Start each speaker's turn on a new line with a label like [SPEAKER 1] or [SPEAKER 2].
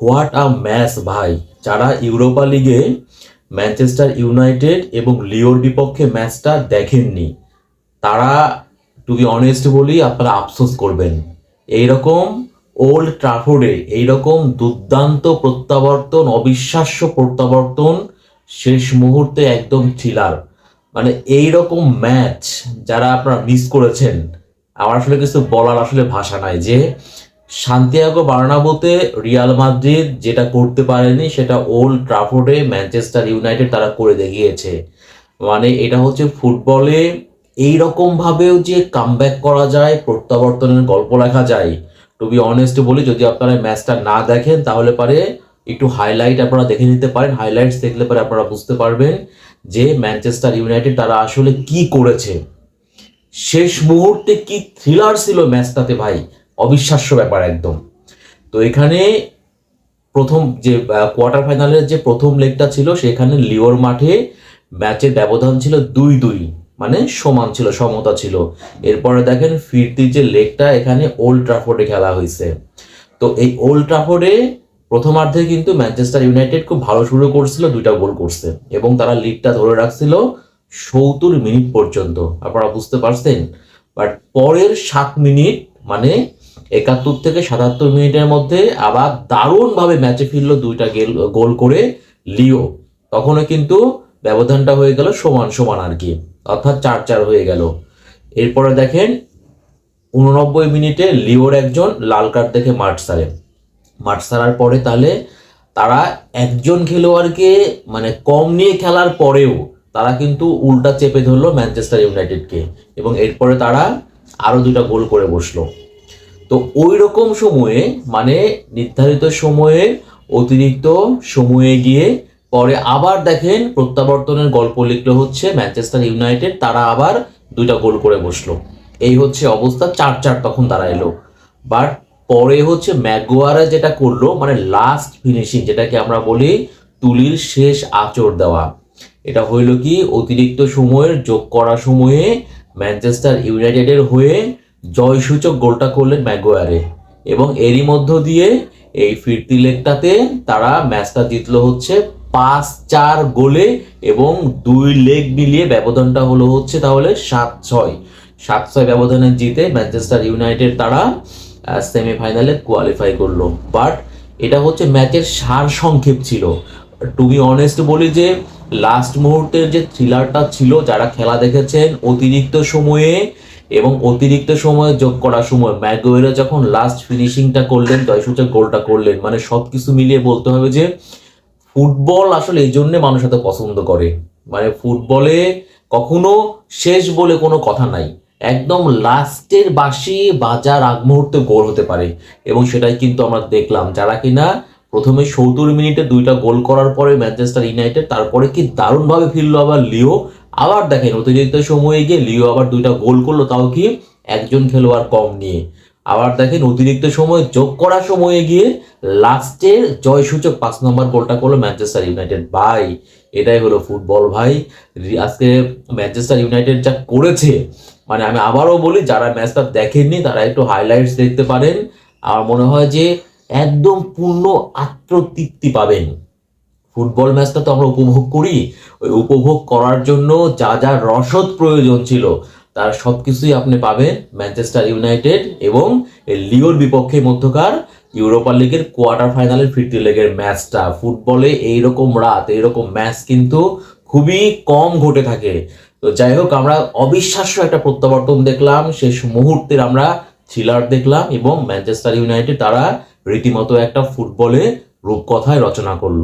[SPEAKER 1] What a match ভাই। যারা Europa লিগে ম্যানচেস্টার ইউনাইটেড এবং লিওর বিপক্ষে ম্যাচটা দেখেননি, তারা টু বি অনেস্ট বলি আপনারা আফসোস করবেন। এইরকম ওল্ড ট্রাফোর্ডে এইরকম দুর্দান্ত প্রত্যাবর্তন, অবিশ্বাস্য প্রত্যাবর্তন শেষ মুহূর্তে একদম থ্রিলার। মানে এই রকম ম্যাচ যারা আপনারা মিস করেছেন, আমার আসলে কিছু বলার আসলে ভাষা নাই যে সান্তিয়াগো বার্নাবোতে রিয়াল মাদ্রিদ যেটা করতে পারেনি, সেটা ওল্ড ট্রাফোর্ডে ম্যানচেস্টার ইউনাইটেড তারা করে দেখিয়েছে। মানে এটা হচ্ছে ফুটবলে এই ভাবেও যে কামব্যাক করা যায়, প্রত্যাবর্তনের গল্প লেখা যায়। টু বি অনেস্ট বলি, যদি আপনারা ম্যাচটা না দেখেন, তাহলে পারে একটু হাইলাইট আপনারা দেখে নিতে পারেন। হাইলাইটস দেখলে পরে আপনারা বুঝতে পারবেন যে ম্যানচেস্টার ইউনাইটেড তারা আসলে কি করেছে। শেষ মুহূর্তে কি থ্রিলার ছিল ম্যাচটাতে ভাই? অবিশ্বাস্য ব্যাপার একদম। তো এখানে প্রথম যে কোয়ার্টার ফাইনালের যে প্রথম লেগটা ছিল, সেখানে লিওর মাঠে ম্যাচের ব্যবধান ছিল দুই দুই মানে সমান ছিল, সমতা ছিল। এরপরে দেখেন ফিরতির যে লেগটা এখানে ওল্ড ট্রাফোর্ডে খেলা হয়েছে। তো এই ওল্ড ট্রাফোর্ডে প্রথমার্ধে কিন্তু ম্যানচেস্টার ইউনাইটেড খুব ভালো শুরু করছিল, দুইটা গোল করছে। এবং তারা লিডটা ধরে রাখছিল সত্তর মিনিট পর্যন্ত। আপনারা বুঝতে পারছেন? বাট পরের সাত মিনিট মানে একাত্তর থেকে সাতাত্তর মিনিটের মধ্যে আবার দারুণভাবে ম্যাচে ফিরলো দুইটা গেল, গোল করে লিও। তখনও কিন্তু ব্যবধানটা হয়ে গেল সমান সমান আর কি, অর্থাৎ চার চার হয়ে গেল। এরপরে দেখেন, উননব্বই মিনিটে লিওর একজন লাল কার্ড দেখে মাঠ সারে। মাঠ সারার পরে তাহলে তারা একজন খেলোয়াড়কে মানে কম নিয়ে খেলার পরেও তারা কিন্তু উল্টা চেপে ধরলো ম্যানচেস্টার ইউনাইটেডকে এবং এরপরে তারা আরও দুটা গোল করে বসল। তো ওই রকম সময়ে মানে নির্ধারিত সময়ে, অতিরিক্ত সময়ে গিয়ে পরে আবার দেখেন প্রত্যাবর্তনের গল্প লিখলো হচ্ছে ম্যানচেস্টার ইউনাইটেড, তারা আবার দুইটা গোল করে বসল। এই হচ্ছে অবস্থা, চার চার তখন তারা এলো। বাট পরে হচ্ছে ম্যাগোয়ারা যেটা করল মানে লাস্ট ফিনিশিং যেটাকে আমরা বলি, তুলির শেষ আচর দেওয়া। এটা হইল কি, অতিরিক্ত সময়ের, যোগ করা সময়ে ম্যানচেস্টার ইউনাইটেডের হয়ে জয়সূচক গোলটা করলেন ম্যাগোয়ারে এবং এরই মধ্য দিয়ে এই ফিরতি লেগটাতে তারা ম্যাচটা জিতলো হচ্ছে পাঁচ চার গোলে এবং দুই লেগ মিলিয়ে ব্যবধানটা হলো হচ্ছে তাহলে সাত ছয়। সাত ছয় ব্যবধানে জিতে ম্যানচেস্টার ইউনাইটেড তারা সেমিফাইনালে কোয়ালিফাই করল। বাট এটা হচ্ছে ম্যাচের সার সংক্ষেপ ছিল। টু বি অনেস্ট বলি যে লাস্ট মুহূর্তের যে থ্রিলারটা ছিল, যারা খেলা দেখেছেন অতিরিক্ত সময়ে এবং অতিরিক্ত সময় যোগ করার সময় ম্যাগোয়েরা যখন লাস্ট ফিনিশিংটা করলেন, জয়সূচক গোলটা করলেন মানে সব কিছু মিলিয়ে বলতে হবে যে ফুটবল আসলে এই জন্যে মানুষ এত পছন্দ করে। মানে ফুটবলে কখনো শেষ বলে কোনো কথা নাই। একদম লাস্টের বাসি বাজার আগ মুহূর্তে গোল হতে পারে। এবং সেটাই কিন্তু আমরা দেখলাম। যারা কিনা প্রথমে সত্তর মিনিটে দুইটা গোল করার পরে ম্যানচেস্টার ইউনাইটেড, তারপরে কি দারুণভাবে ফিরলো আবার লিও? আবার দেখেন, অতিরিক্ত সময়ে গিয়ে লিও আবার দুইটা গোল করল, তাও কি একজন খেলোয়াড় কম নিয়ে। আবার দেখেন, অতিরিক্ত সময় যোগ করার সময়ে গিয়ে লাস্টের জয়সূচক পাঁচ নম্বর গোলটা করল ম্যানচেস্টার ইউনাইটেড। ভাই, এটাই হলো ফুটবল ভাই। আজকে ম্যানচেস্টার ইউনাইটেড যা করেছে মানে আমি আবারও বলি, যারা ম্যাচটা দেখেননি, তারা একটু হাইলাইটস দেখতে পারেন। আমার মনে হয় যে একদম পূর্ণ আত্মতৃপ্তি পাবেন। ফুটবল ম্যাচটা তো আমরা উপভোগ করি। ওই উপভোগ করার জন্য যা যা রসদ প্রয়োজন ছিল, তার সব কিছুই আপনি পাবেন ম্যানচেস্টার ইউনাইটেড এবং লিওর বিপক্ষে মধ্যকার ইউরোপা লিগের কোয়ার্টার ফাইনালের ফিরতি লেগের ম্যাচটা। ফুটবলে এইরকম রাত, এইরকম ম্যাচ কিন্তু খুবই কম ঘটে থাকে। তো যাই হোক, আমরা অবিশ্বাস্য একটা প্রত্যাবর্তন দেখলাম। শেষ মুহূর্তের আমরা থ্রিলার দেখলাম এবং ম্যানচেস্টার ইউনাইটেড তারা রীতিমতো একটা ফুটবলে রূপকথায় রচনা করল।